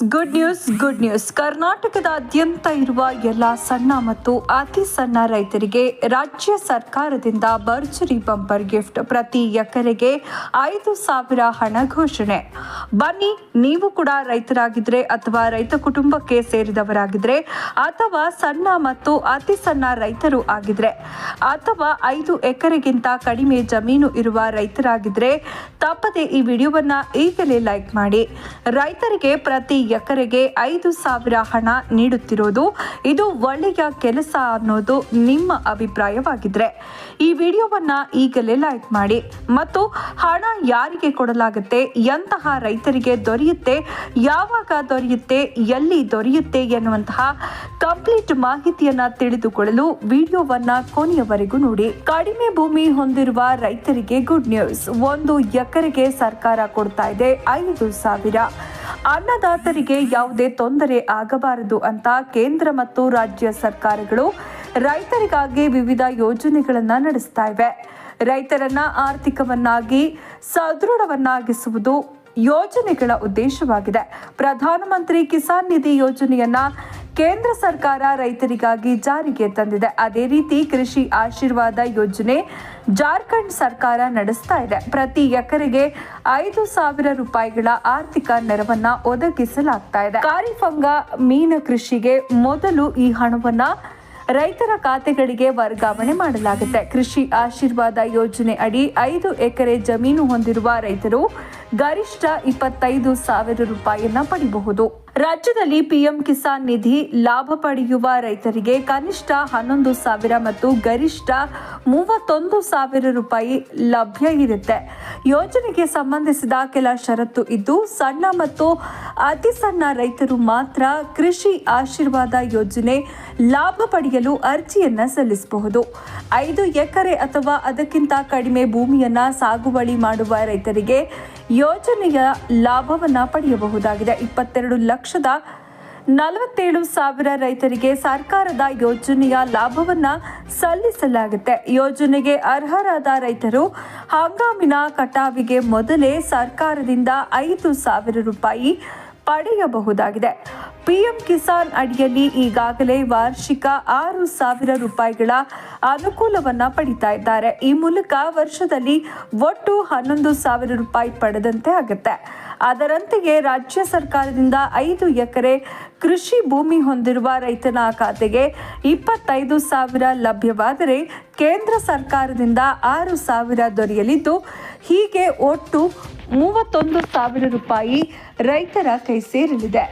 Good news good news ಕರ್ನಾಟಕದಾದ್ಯಂತ ಇರುವ ಎಲ್ಲ ಸಣ್ಣ ಮತ್ತು ಅತಿ ಸಣ್ಣ ರೈತರಿಗೆ ರಾಜ್ಯ ಸರ್ಕಾರದಿಂದ ಭರ್ಜರಿ ಬಂಪರ್ ಗಿಫ್ಟ್ ಪ್ರತಿ ಎಕರೆಗೆ ಐದು ಸಾವಿರ ಹಣ ಘೋಷಣೆ. ಬನ್ನಿ, ನೀವು ಕೂಡ ರೈತರಾಗಿದ್ರೆ ಅಥವಾ ರೈತ ಕುಟುಂಬಕ್ಕೆ ಸೇರಿದವರಾಗಿದ್ರೆ ಅಥವಾ ಸಣ್ಣ ಮತ್ತು ಅತಿ ಸಣ್ಣ ರೈತರು ಆಗಿದ್ರೆ ಅಥವಾ ಐದು ಎಕರೆಗಿಂತ ಕಡಿಮೆ ಜಮೀನು ಇರುವ ರೈತರಾಗಿದ್ರೆ ತಪ್ಪದೆ ಈ ವಿಡಿಯೋವನ್ನ ಈಗಲೇ ಲೈಕ್ ಮಾಡಿ. ರೈತರಿಗೆ ಪ್ರತಿ ಎಕರೆಗೆ ಐದು ಸಾವಿರ ಹಣ ನೀಡುತ್ತಿರೋದು ಇದು ಒಳ್ಳೆಯ ಕೆಲಸ ಅನ್ನೋದು ನಿಮ್ಮ ಅಭಿಪ್ರಾಯವಾಗಿದ್ರೆ. ಈ ವಿಡಿಯೋವನ್ನ ಈಗಲೇ ಲೈಕ್ ಮಾಡಿ ಮತ್ತು ಹಣ ಯಾರಿಗೆ ಕೊಡಲಾಗುತ್ತೆ, ಎಂತಹ ರೈತರಿಗೆ ದೊರೆಯುತ್ತೆ, ಯಾವಾಗ ದೊರೆಯುತ್ತೆ, ಎಲ್ಲಿ ದೊರೆಯುತ್ತೆ ಎನ್ನುವಂತಹ ಕಂಪ್ಲೀಟ್ ಮಾಹಿತಿಯನ್ನ ತಿಳಿದುಕೊಳ್ಳಲು ವಿಡಿಯೋವನ್ನ ಕೊನೆಯವರೆಗೂ ನೋಡಿ. ಕಡಿಮೆ ಭೂಮಿ ಹೊಂದಿರುವ ರೈತರಿಗೆ ಗುಡ್ ನ್ಯೂಸ್. ಒಂದು ಎಕರೆಗೆ ಸರ್ಕಾರ ಕೊಡ್ತಾ ಇದೆ ಐದು ಸಾವಿರ. ಅನ್ನದಾತರಿಗೆ ಯಾವುದೇ ತೊಂದರೆ ಆಗಬಾರದು ಅಂತ ಕೇಂದ್ರ ಮತ್ತು ರಾಜ್ಯ ಸರ್ಕಾರಗಳು ರೈತರಿಗಾಗಿ ವಿವಿಧ ಯೋಜನೆಗಳನ್ನು ನಡೆಸ್ತಾ ಇವೆ. ರೈತರನ್ನ ಆರ್ಥಿಕವನ್ನಾಗಿ, ಸದೃಢವನ್ನಾಗಿಸುವುದು ಯೋಜನೆಗಳ ಉದ್ದೇಶವಾಗಿದೆ. ಪ್ರಧಾನಮಂತ್ರಿ ಕಿಸಾನ್ ನಿಧಿ ಯೋಜನೆಯನ್ನ ಕೇಂದ್ರ ಸರ್ಕಾರ ರೈತರಿಗಾಗಿ ಜಾರಿಗೆ ತಂದಿದೆ. ಅದೇ ರೀತಿ ಕೃಷಿ ಆಶೀರ್ವಾದ ಯೋಜನೆ ಜಾರ್ಖಂಡ್ ಸರ್ಕಾರ ನಡೆಸ್ತಾ ಇದೆ. ಪ್ರತಿ ಎಕರೆಗೆ ಐದು ಸಾವಿರ ರೂಪಾಯಿಗಳ ಆರ್ಥಿಕ ನೆರವನ್ನ ಒದಗಿಸಲಾಗ್ತಾ ಇದೆ. ಕಾರಿಫಂಗ ಮೀನ ಕೃಷಿಗೆ ಮೊದಲು ಈ ಹಣವನ್ನ ರೈತರ ಖಾತೆಗಳಿಗೆ ವರ್ಗಾವಣೆ ಮಾಡಲಾಗುತ್ತೆ. ಕೃಷಿ ಆಶೀರ್ವಾದ ಯೋಜನೆ ಅಡಿ ಐದು ಎಕರೆ ಜಮೀನು ಹೊಂದಿರುವ ರೈತರು ಗರಿಷ್ಠ ಇಪ್ಪತ್ತೈದು ಸಾವಿರ ರೂಪಾಯಿಯನ್ನ ಪಡೆಯಬಹುದು ರಾಜ್ಯದಲ್ಲಿ ಪಿಎಂ ಕಿಸಾನ್ ನಿಧಿ ಲಾಭ ಪಡೆಯುವ ರೈತರಿಗೆ ಕನಿಷ್ಠ ಹನ್ನೊಂದು ಸಾವಿರ ಮತ್ತು ಗರಿಷ್ಠ ಮೂವತ್ತೊಂದು ಸಾವಿರ ರೂಪಾಯಿ ಲಭ್ಯ ಇರುತ್ತೆ. ಯೋಜನೆಗೆ ಸಂಬಂಧಿಸಿದ ಕೆಲ ಷರತ್ತು ಇದ್ದು, ಸಣ್ಣ ಮತ್ತು ಅತಿ ಸಣ್ಣ ರೈತರು ಮಾತ್ರ ಕೃಷಿ ಆಶೀರ್ವಾದ ಯೋಜನೆ ಲಾಭ ಪಡೆಯಲು ಅರ್ಜಿಯನ್ನು ಸಲ್ಲಿಸಬಹುದು. ಐದು ಎಕರೆ ಅಥವಾ ಅದಕ್ಕಿಂತ ಕಡಿಮೆ ಭೂಮಿಯನ್ನು ಸಾಗುವಳಿ ಮಾಡುವ ರೈತರಿಗೆ ಯೋಜನೆಯ ಲಾಭವನ್ನ ಪಡೆಯಬಹುದಾಗಿದೆ. ಇಪ್ಪತ್ತೆರಡು ಲಕ್ಷದ ನಲವತ್ತೇಳು ಸಾವಿರ ರೈತರಿಗೆ ಸರ್ಕಾರದ ಯೋಜನೆಯ ಲಾಭವನ್ನ ಸಲ್ಲಿಸಲಾಗುತ್ತೆ. ಯೋಜನೆಗೆ ಅರ್ಹರಾದ ರೈತರು ಹಂಗಾಮಿನ ಕಟಾವಿಗೆ ಮೊದಲೇ ಸರ್ಕಾರದಿಂದ ಐದು ಸಾವಿರ ರೂಪಾಯಿ ಪಡೆಯಬಹುದಾಗಿದೆ. ಪಿಎಂ ಕಿಸಾನ್ ಅಡಿಯಲ್ಲಿ ಈಗಾಗಲೇ ವಾರ್ಷಿಕ ಆರು ಸಾವಿರ ರೂಪಾಯಿಗಳ ಅನುಕೂಲವನ್ನ ಪಡಿತಾ ಇದ್ದಾರೆ. ಈ ಮೂಲಕ ವರ್ಷದಲ್ಲಿ ಒಟ್ಟು ಹನ್ನೊಂದು ಸಾವಿರ ರೂಪಾಯಿ ಪಡೆದಂತೆ ಆಗುತ್ತೆ. ಅದರಂತೆಯೇ ರಾಜ್ಯ ಸರ್ಕಾರದಿಂದ ಐದು ಎಕರೆ ಕೃಷಿ ಭೂಮಿ ಹೊಂದಿರುವ ರೈತನ ಖಾತೆಗೆ ಇಪ್ಪತ್ತೈದು ಸಾವಿರ ಲಭ್ಯವಾದರೆ ಕೇಂದ್ರ ಸರ್ಕಾರದಿಂದ ಆರು ಸಾವಿರ ದೊರೆಯಲಿದ್ದು, ಹೀಗೆ ಒಟ್ಟು ಮೂವತ್ತೊಂದು ಸಾವಿರ ರೂಪಾಯಿ ರೈತರ ಕೈ ಸೇರಲಿದೆ.